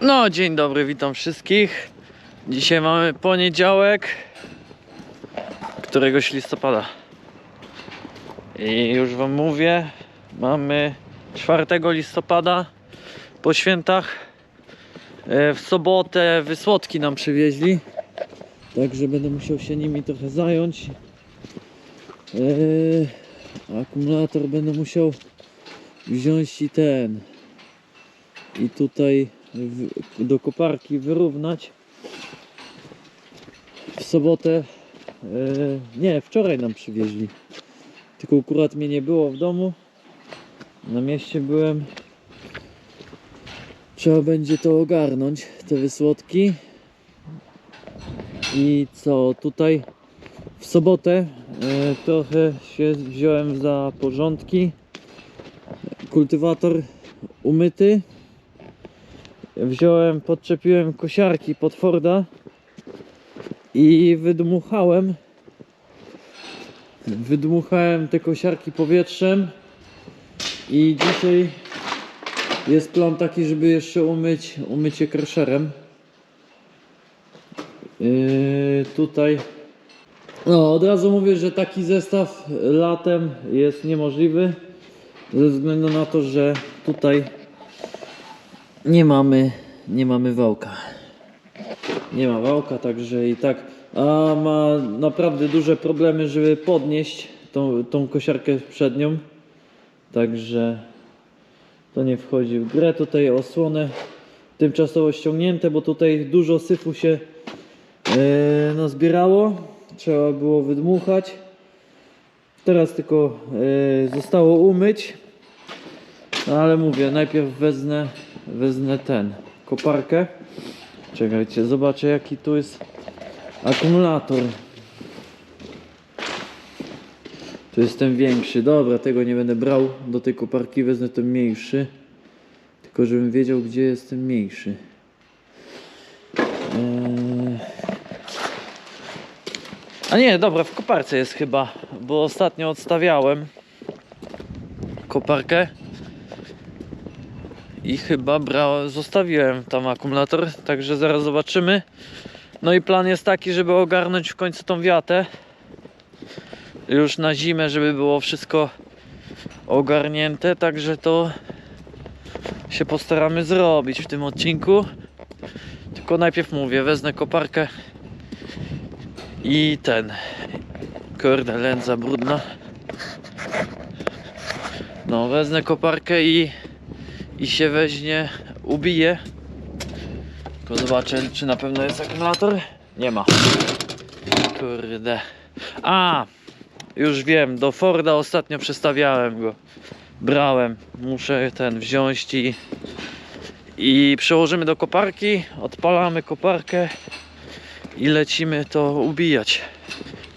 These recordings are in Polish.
No, dzień dobry, witam wszystkich. Dzisiaj mamy poniedziałek, któregoś listopada. I już wam mówię, mamy 4 listopada po świętach. E, W sobotę wysłodki nam przywieźli. Także będę musiał się nimi trochę zająć. Eee, akumulator będę musiał wziąć i ten. I tutaj do koparki wyrównać. W sobotę, e, nie, wczoraj nam przywieźli. Tylko akurat mnie nie było w domu. Na mieście byłem. Trzeba będzie to ogarnąć, te wysłodki. I co, tutaj w sobotę e, trochę się wziąłem za porządki. Kultywator umyty. Wziąłem, podczepiłem kosiarki pod Forda i wydmuchałem. Wydmuchałem te kosiarki powietrzem i dzisiaj jest plan taki, żeby jeszcze umyć umycie krasherem. Yy, tutaj no, od razu mówię, że taki zestaw latem jest niemożliwy ze względu na to, że tutaj nie mamy, nie mamy wałka. Nie ma wałka, także i tak. A ma naprawdę duże problemy, żeby podnieść tą, tą kosiarkę przednią. Także to nie wchodzi w grę. Tutaj osłonę tymczasowo ściągnięte, bo tutaj dużo syfu się e, nazbierało. Trzeba było wydmuchać. Teraz tylko e, zostało umyć. No ale mówię, najpierw wezmę, wezmę ten, koparkę. Czekajcie, zobaczę jaki tu jest akumulator. Tu jest ten większy. Dobra, tego nie będę brał do tej koparki, wezmę ten mniejszy. Tylko żebym wiedział, gdzie jest ten mniejszy. Eee... A nie, dobra, w koparce jest chyba, bo ostatnio odstawiałem koparkę i chyba brał, zostawiłem tam akumulator, także zaraz zobaczymy. No i plan jest taki, żeby ogarnąć w końcu tą wiatę już na zimę, żeby było wszystko ogarnięte, także to się postaramy zrobić w tym odcinku. Tylko najpierw mówię, wezmę koparkę i ten kurde, lędza brudna. No, wezmę koparkę i i się weźmie, ubije. Tylko zobaczę, czy na pewno jest akumulator. Nie ma. Kurde. A, już wiem, do Forda ostatnio przestawiałem go. Brałem. Muszę ten wziąć i i przełożymy do koparki, odpalamy koparkę i lecimy to ubijać.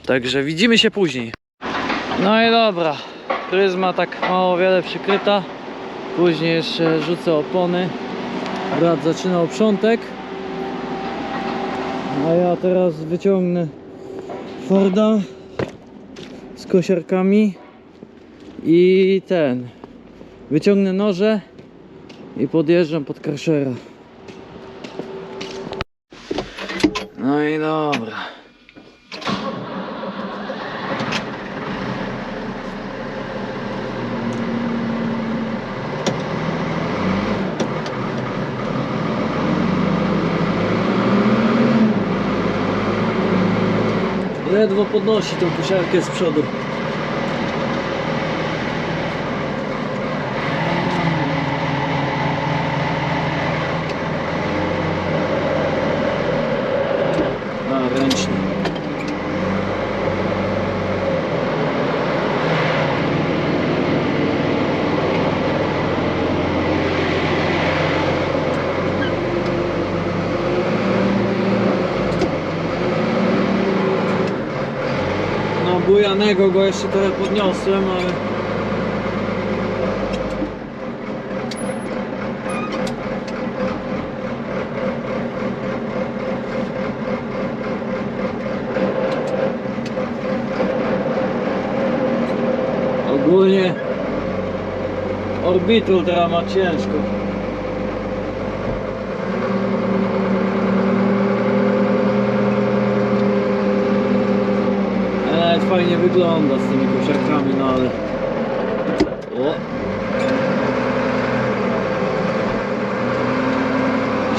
Także widzimy się później. No i dobra, pryzma tak mało wiele przykryta. Później jeszcze rzucę opony. Brat zaczyna oprzątek. A ja teraz wyciągnę Forda z kosiarkami i ten. Wyciągnę noże i podjeżdżam pod kraszera. No i dobra. Ledwo podnosi tą kosiarkę z przodu. A, ręcznie. No bujanego go jeszcze trochę podniosłem, ale... Ogólnie Orbital teraz ma ciężko. Wygląda z tymi kosiarkami, no ale... O!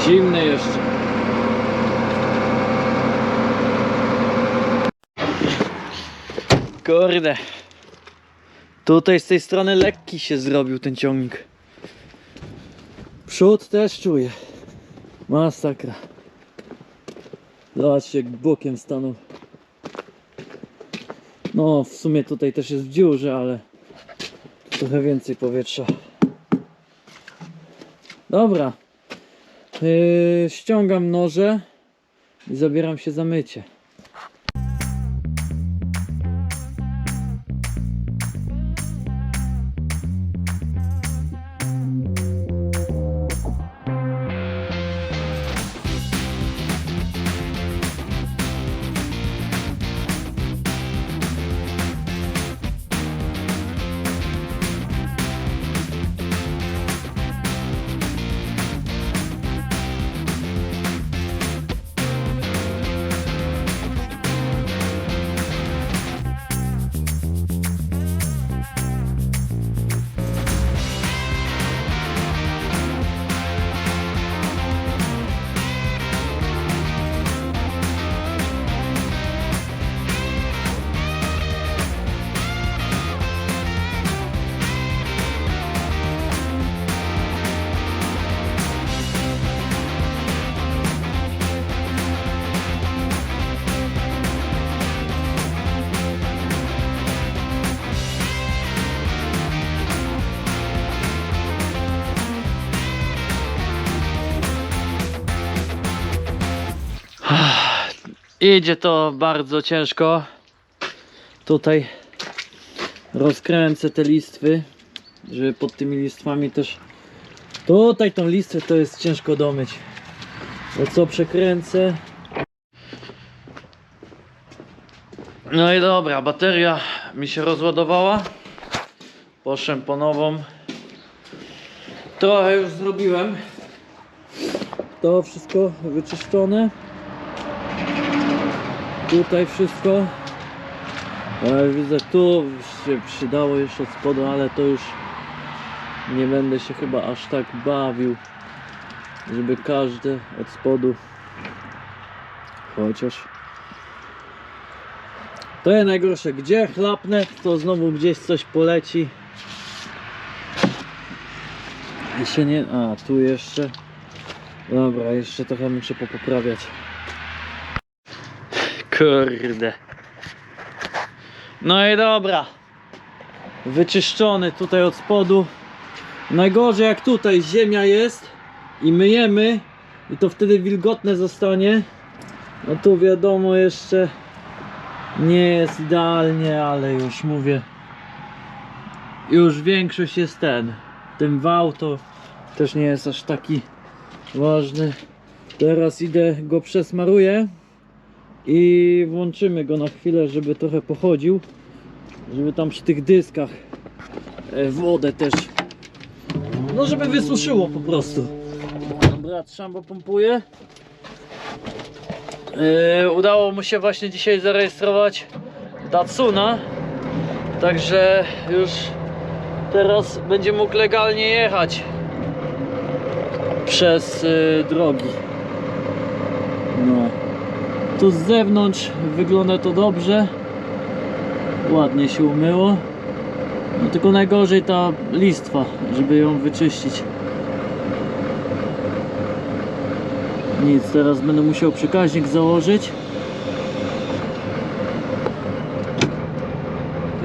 Zimny jeszcze. Kurde. Tutaj z tej strony lekki się zrobił ten ciągnik. Przód też czuję. Masakra. Zobaczcie jak bokiem stanął. No w sumie tutaj też jest w dziurze, ale trochę więcej powietrza. Dobra. Yy, ściągam noże i zabieram się za mycie. Idzie to bardzo ciężko. Tutaj rozkręcę te listwy, żeby pod tymi listwami też. Tutaj tą listwę to jest ciężko domyć. Bo co przekręcę. No i dobra, bateria mi się rozładowała. Poszłem po nową. Trochę już zrobiłem. To wszystko wyczyszczone. Tutaj wszystko. Ale widzę tu się przydało jeszcze od spodu, ale to już nie będę się chyba aż tak bawił, żeby każde od spodu chociaż to jest najgorsze, gdzie chlapnę, to znowu gdzieś coś poleci. Jeszcze nie, a tu jeszcze. Dobra, jeszcze trochę muszę popoprawiać. Kurde. No i dobra. Wyczyszczony tutaj od spodu. Najgorzej jak tutaj ziemia jest i myjemy i to wtedy wilgotne zostanie. No tu wiadomo jeszcze nie jest idealnie, ale już mówię. Już większość jest ten. Ten wał to też nie jest aż taki ważny. Teraz idę go przesmaruję i włączymy go na chwilę, żeby trochę pochodził, żeby tam przy tych dyskach e, wodę też, no żeby wysuszyło po prostu. Brat Szambo pompuje. E, udało mu się właśnie dzisiaj zarejestrować Datsuna, także już teraz będzie mógł legalnie jechać przez e, drogi. No. Tu z zewnątrz wygląda to dobrze. Ładnie się umyło. No tylko najgorzej ta listwa, żeby ją wyczyścić. Nic, teraz będę musiał przekaźnik założyć.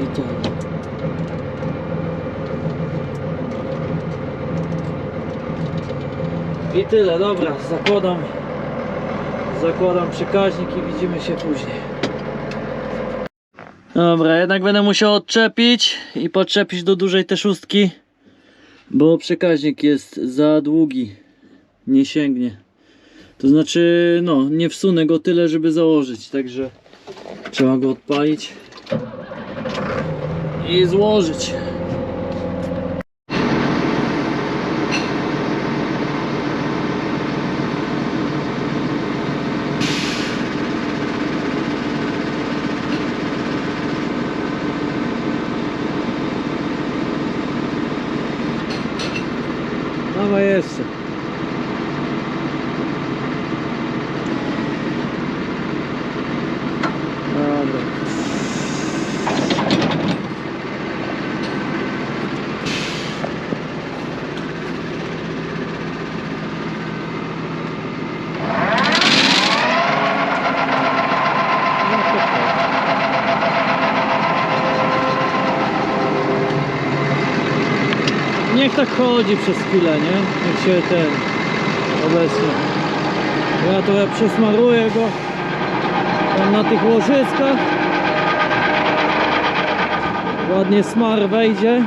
I to. I tyle, dobra, zakładam zakładam przekaźnik i widzimy się później. Dobra, jednak będę musiał odczepić i podczepić do dużej te szóstki, bo przekaźnik jest za długi, nie sięgnie. To znaczy, no, nie wsunę go tyle, żeby założyć, także trzeba go odpalić i złożyć. Chodzi przez chwilę, nie? Jak się ten obecnie. Ja trochę przesmaruję go na tych łożyskach. Ładnie smar wejdzie.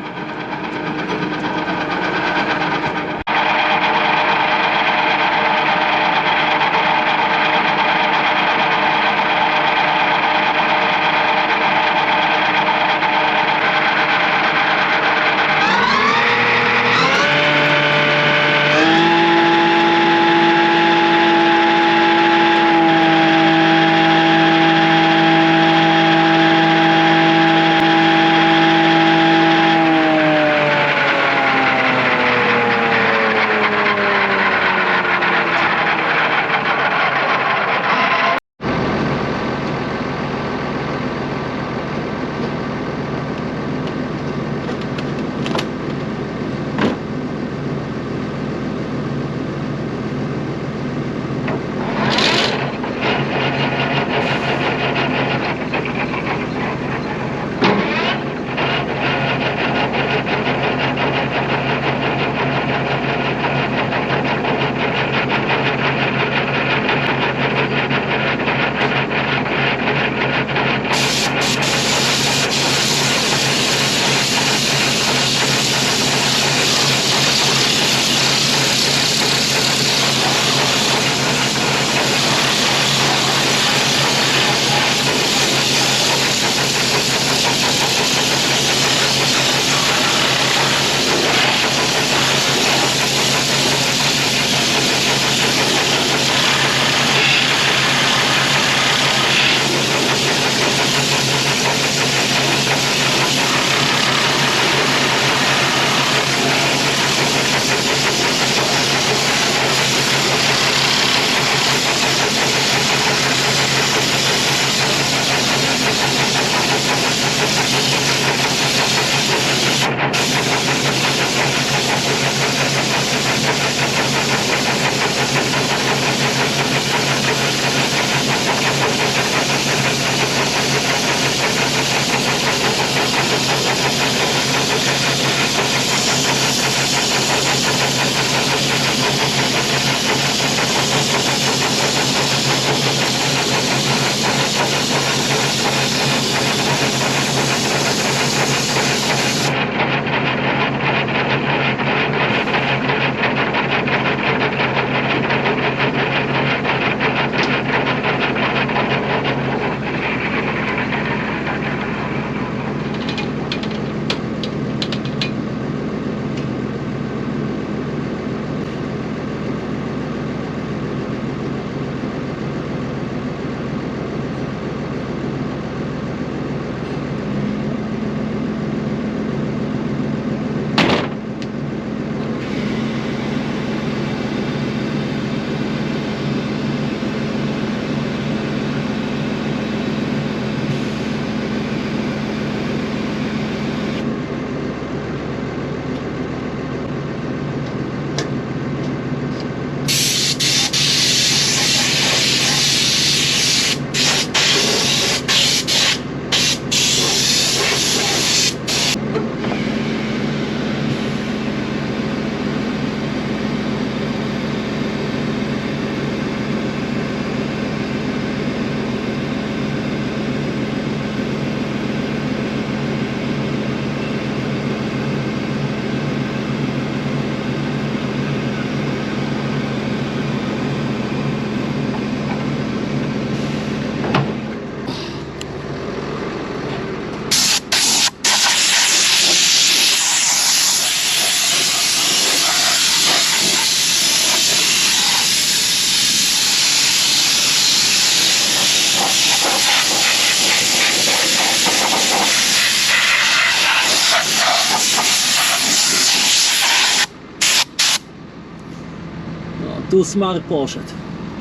Tu smar poszedł.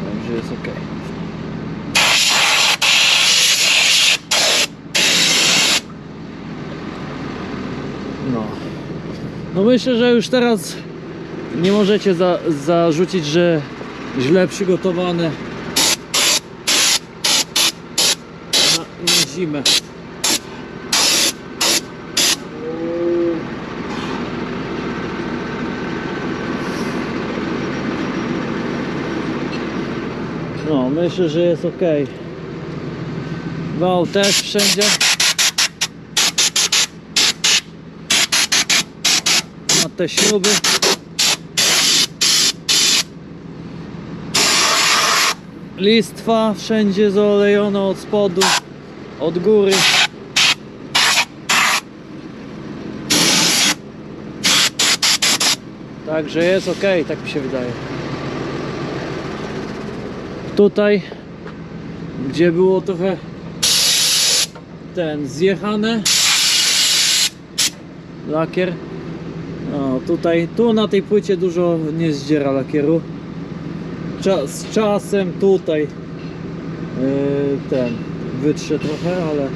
Także jest ok. No. No myślę, że już teraz nie możecie za, zarzucić, że źle przygotowane na, na zimę. No, myślę, że jest ok. Wał też wszędzie. Na te śruby. Listwa wszędzie zaolejona od spodu, od góry. Także jest ok, tak mi się wydaje. Tutaj, gdzie było trochę ten zjechane lakier. No, tutaj, tu na tej płycie dużo nie zdziera lakieru. Cza, z czasem tutaj yy, ten wytrze trochę, ale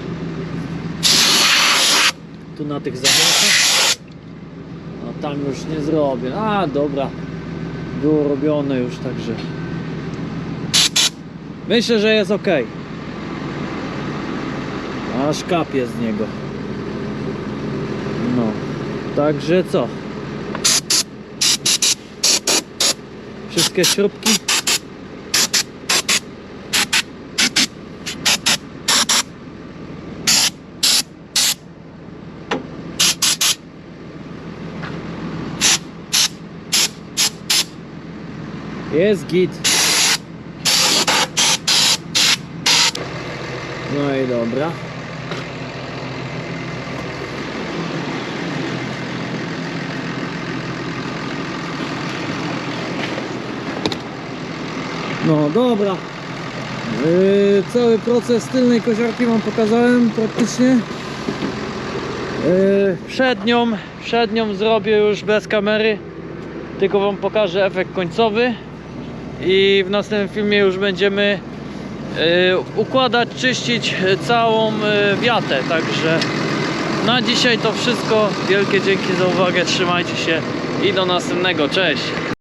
tu na tych zawiasach a tam już nie zrobię. A dobra, było robione już także. Myślę, że jest ok. Aż kapie z niego. No, także co? Wszystkie śrubki. Jest git. No i dobra. No dobra. Yy, cały proces tylnej koziarki wam pokazałem praktycznie. Yy, przednią, przednią zrobię już bez kamery. Tylko wam pokażę efekt końcowy. I w następnym filmie już będziemy układać, czyścić całą yy, wiatę. Także na dzisiaj to wszystko. Wielkie dzięki za uwagę. Trzymajcie się i do następnego. Cześć.